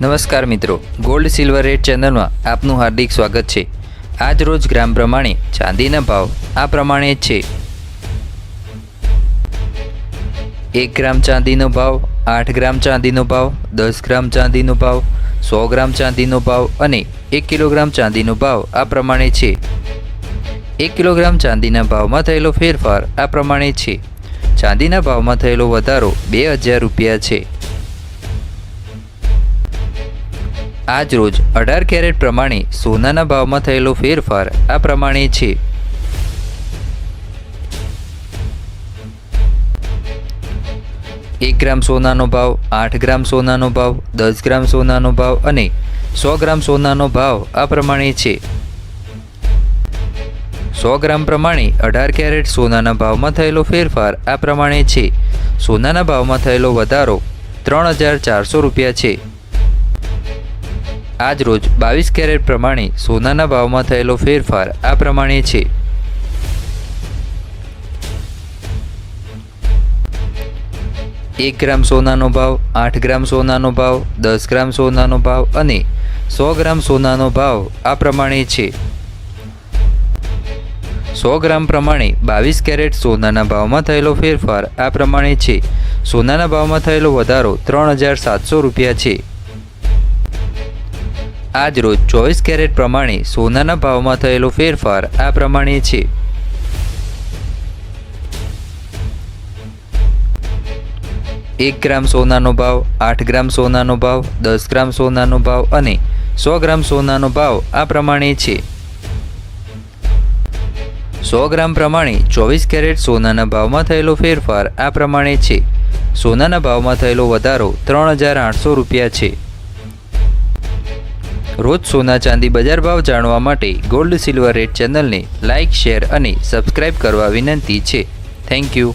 નમસ્કાર મિત્રો gold silver rate ચેનલમાં આપનું હાર્દિક સ્વાગત છે. આજ રોજ ગ્રામ પ્રમાણે ચાંદીના ભાવ આ પ્રમાણે છે. એક ગ્રામ ચાંદીનો ભાવ, આઠ ગ્રામ ચાંદીનો ભાવ, દસ ગ્રામ ચાંદીનો ભાવ, સો ગ્રામ ચાંદીનો ભાવ અને એક કિલોગ્રામ ચાંદીનો ભાવ આ પ્રમાણે છે. એક કિલોગ્રામ ચાંદીના ભાવમાં થયેલો ફેરફાર આ પ્રમાણે છે. ચાંદીના ભાવમાં થયેલો વધારો બે હજાર રૂપિયા છે. આજ રોજ અઢાર કેરેટ પ્રમાણે સોનાના ભાવમાં થયેલો ફેરફાર આ પ્રમાણે છે. એક ગ્રામ સોનાનો ભાવ, આઠ ગ્રામ સોનાનો ભાવ, દસ ગ્રામ સોનાનો ભાવ અને સો ગ્રામ સોનાનો ભાવ આ પ્રમાણે છે. સો ગ્રામ પ્રમાણે અઢાર કેરેટ સોનાના ભાવમાં થયેલો ફેરફાર આ પ્રમાણે છે. સોનાના ભાવમાં થયેલો વધારો ત્રણ હજાર ચારસો રૂપિયા છે. આજ રોજ બાવીસ કેરેટ પ્રમાણે સોનાના ભાવમાં થયેલો ફેરફાર આ પ્રમાણે છે. એક ગ્રામ સોનાનો ભાવ, આઠ ગ્રામ સોનાનો ભાવ, દસ ગ્રામ સોનાનો ભાવ અને સો ગ્રામ સોનાનો ભાવ આ પ્રમાણે છે. સો ગ્રામ પ્રમાણે બાવીસ કેરેટ સોનાના ભાવમાં થયેલો ફેરફાર આ પ્રમાણે છે. સોનાના ભાવમાં થયેલો વધારો ત્રણ હજાર સાતસો રૂપિયા છે. આજ રોજ ચોવીસ કેરેટ પ્રમાણે સોનાના ભાવમાં થયેલો ફેરફાર આ પ્રમાણે છે. એક ગ્રામ સોનાનો ભાવ, આઠ ગ્રામ સોનાનો ભાવ, દસ ગ્રામ સોનાનો ભાવ અને સો ગ્રામ સોનાનો ભાવ આ પ્રમાણે છે. સો ગ્રામ પ્રમાણે ચોવીસ કેરેટ સોનાના ભાવમાં થયેલો ફેરફાર આ પ્રમાણે છે. સોનાના ભાવમાં થયેલો વધારો ત્રણ હજાર આઠસો રૂપિયા છે. રોજ સોના ચાંદી બજાર ભાવ જાણવા માટે ગોલ્ડ સિલ્વર રેટ ચેનલને લાઇક શેર અને સબસ્ક્રાઇબ કરવા વિનંતી છે. Thank you